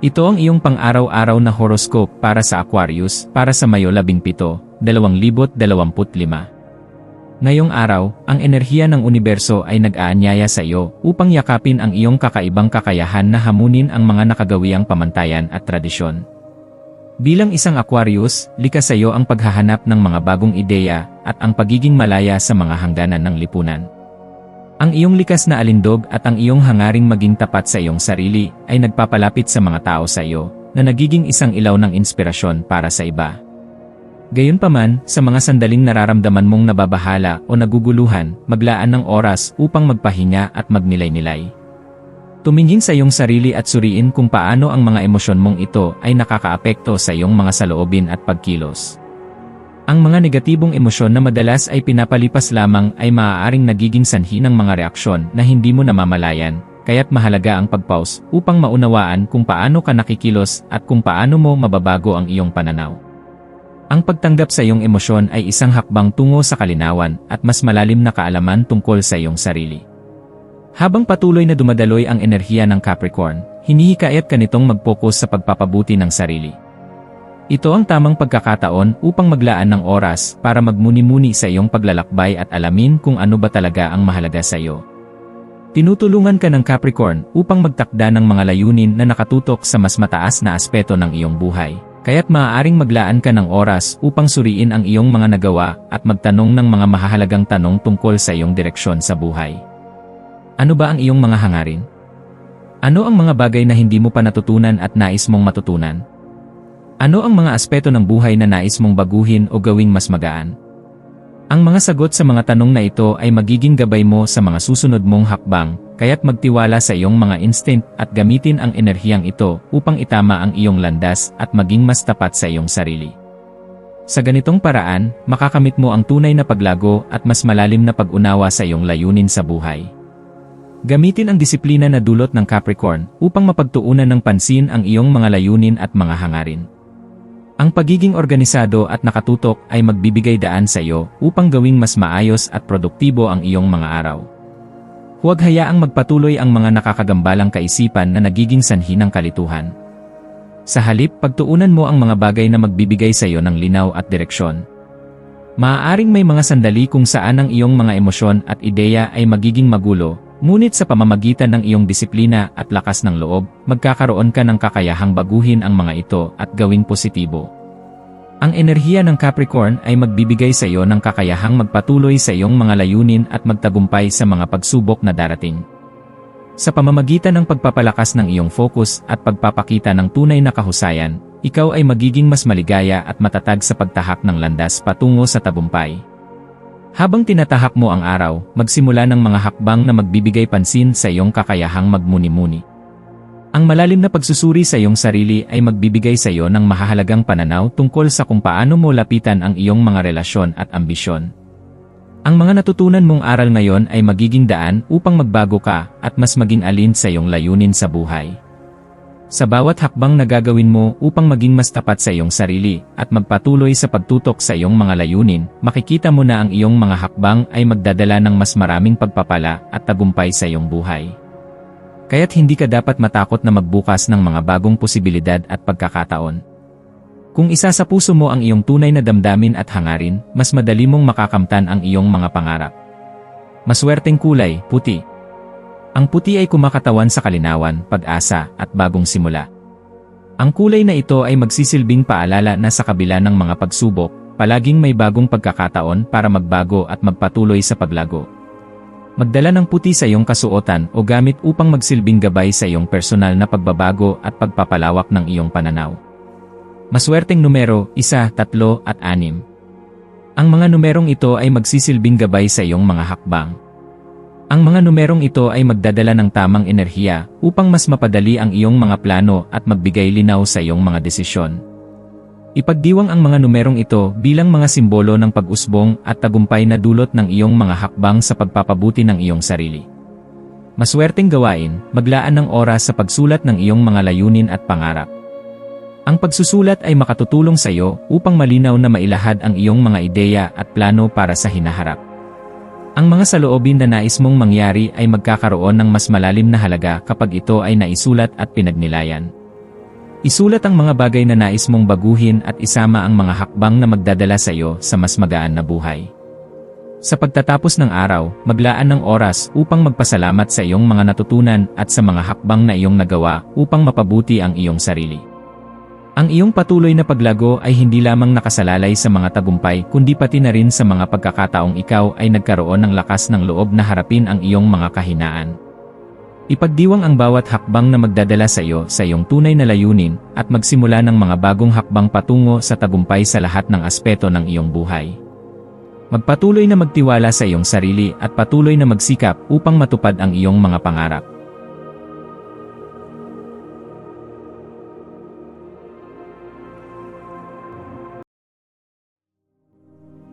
Ito ang iyong pang-araw-araw na horoscope para sa Aquarius para sa Mayo 17, 2025. Ngayong araw, ang enerhiya ng universo ay nag-aanyaya sa iyo upang yakapin ang iyong kakaibang kakayahan na hamunin ang mga nakagawiang pamantayan at tradisyon. Bilang isang Aquarius, likas sa iyo ang paghahanap ng mga bagong ideya at ang pagiging malaya sa mga hangganan ng lipunan. Ang iyong likas na alindog at ang iyong hangaring maging tapat sa iyong sarili ay nagpapalapit sa mga tao sa iyo na nagiging isang ilaw ng inspirasyon para sa iba. Gayunpaman, sa mga sandaling nararamdaman mong nababahala o naguguluhan, maglaan ng oras upang magpahinga at magnilay-nilay. Tumingin sa iyong sarili at suriin kung paano ang mga emosyon mong ito ay nakakaapekto sa iyong mga saloobin at pagkilos. Ang mga negatibong emosyon na madalas ay pinapalipas lamang ay maaaring nagiging sanhi ng mga reaksyon na hindi mo namamalayan, kaya't mahalaga ang pagpause upang maunawaan kung paano ka nakikilos at kung paano mo mababago ang iyong pananaw. Ang pagtanggap sa iyong emosyon ay isang hakbang tungo sa kalinawan at mas malalim na kaalaman tungkol sa iyong sarili. Habang patuloy na dumadaloy ang enerhiya ng Capricorn, hinihikayat ka nitong mag-focus sa pagpapabuti ng sarili. Ito ang tamang pagkakataon upang maglaan ng oras para magmuni-muni sa iyong paglalakbay at alamin kung ano ba talaga ang mahalaga sa iyo. Tinutulungan ka ng Capricorn upang magtakda ng mga layunin na nakatutok sa mas mataas na aspeto ng iyong buhay. Kaya't maaaring maglaan ka ng oras upang suriin ang iyong mga nagawa at magtanong ng mga mahahalagang tanong tungkol sa iyong direksyon sa buhay. Ano ba ang iyong mga hangarin? Ano ang mga bagay na hindi mo pa natutunan at nais mong matutunan? Ano ang mga aspeto ng buhay na nais mong baguhin o gawing mas magaan? Ang mga sagot sa mga tanong na ito ay magiging gabay mo sa mga susunod mong hakbang, kaya't magtiwala sa iyong mga instinct at gamitin ang enerhiyang ito upang itama ang iyong landas at maging mas tapat sa iyong sarili. Sa ganitong paraan, makakamit mo ang tunay na paglago at mas malalim na pag-unawa sa iyong layunin sa buhay. Gamitin ang disiplina na dulot ng Capricorn upang mapagtuunan ng pansin ang iyong mga layunin at mga hangarin. Ang pagiging organisado at nakatutok ay magbibigay daan sa iyo upang gawing mas maayos at produktibo ang iyong mga araw. Huwag hayaang magpatuloy ang mga nakakagambalang kaisipan na nagiging sanhi ng kalituhan. Sa halip, pagtuunan mo ang mga bagay na magbibigay sa iyo ng linaw at direksyon. Maaaring may mga sandali kung saan ang iyong mga emosyon at ideya ay magiging magulo, ngunit sa pamamagitan ng iyong disiplina at lakas ng loob, magkakaroon ka ng kakayahang baguhin ang mga ito at gawing positibo. Ang enerhiya ng Capricorn ay magbibigay sa iyo ng kakayahang magpatuloy sa iyong mga layunin at magtagumpay sa mga pagsubok na darating. Sa pamamagitan ng pagpapalakas ng iyong focus at pagpapakita ng tunay na kahusayan, ikaw ay magiging mas maligaya at matatag sa pagtahak ng landas patungo sa tagumpay. Habang tinatahak mo ang araw, magsimula ng mga hakbang na magbibigay pansin sa iyong kakayahang magmuni-muni. Ang malalim na pagsusuri sa iyong sarili ay magbibigay sa iyo ng mahahalagang pananaw tungkol sa kung paano mo lapitan ang iyong mga relasyon at ambisyon. Ang mga natutunan mong aral ngayon ay magiging daan upang magbago ka at mas maging alin sa iyong layunin sa buhay. Sa bawat hakbang na gagawin mo upang maging mas tapat sa iyong sarili at magpatuloy sa pagtutok sa iyong mga layunin, makikita mo na ang iyong mga hakbang ay magdadala ng mas maraming pagpapala at tagumpay sa iyong buhay. Kaya't hindi ka dapat matakot na magbukas ng mga bagong posibilidad at pagkakataon. Kung isa sa puso mo ang iyong tunay na damdamin at hangarin, mas madali mong makakamtan ang iyong mga pangarap. Maswerteng kulay, puti. Ang puti ay kumakatawan sa kalinawan, pag-asa, at bagong simula. Ang kulay na ito ay magsisilbing paalala na sa kabila ng mga pagsubok, palaging may bagong pagkakataon para magbago at magpatuloy sa paglago. Magdala ng puti sa iyong kasuotan o gamit upang magsilbing gabay sa iyong personal na pagbabago at pagpapalawak ng iyong pananaw. Maswerteng numero, isa, tatlo, at anim. Ang mga numerong ito ay magsisilbing gabay sa iyong mga hakbang. Ang mga numerong ito ay magdadala ng tamang enerhiya upang mas mapadali ang iyong mga plano at magbigay linaw sa iyong mga desisyon. Ipagdiwang ang mga numerong ito bilang mga simbolo ng pag-usbong at tagumpay na dulot ng iyong mga hakbang sa pagpapabuti ng iyong sarili. Maswerteng gawain, maglaan ng oras sa pagsulat ng iyong mga layunin at pangarap. Ang pagsusulat ay makatutulong sa iyo upang malinaw na mailahad ang iyong mga ideya at plano para sa hinaharap. Ang mga saloobin na nais mong mangyari ay magkakaroon ng mas malalim na halaga kapag ito ay naisulat at pinagnilayan. Isulat ang mga bagay na nais mong baguhin at isama ang mga hakbang na magdadala sa iyo sa mas magaan na buhay. Sa pagtatapos ng araw, maglaan ng oras upang magpasalamat sa iyong mga natutunan at sa mga hakbang na iyong nagawa upang mapabuti ang iyong sarili. Ang iyong patuloy na paglago ay hindi lamang nakasalalay sa mga tagumpay kundi pati na rin sa mga pagkakataong ikaw ay nagkaroon ng lakas ng loob na harapin ang iyong mga kahinaan. Ipagdiwang ang bawat hakbang na magdadala sa iyo sa iyong tunay na layunin at magsimula ng mga bagong hakbang patungo sa tagumpay sa lahat ng aspeto ng iyong buhay. Magpatuloy na magtiwala sa iyong sarili at patuloy na magsikap upang matupad ang iyong mga pangarap.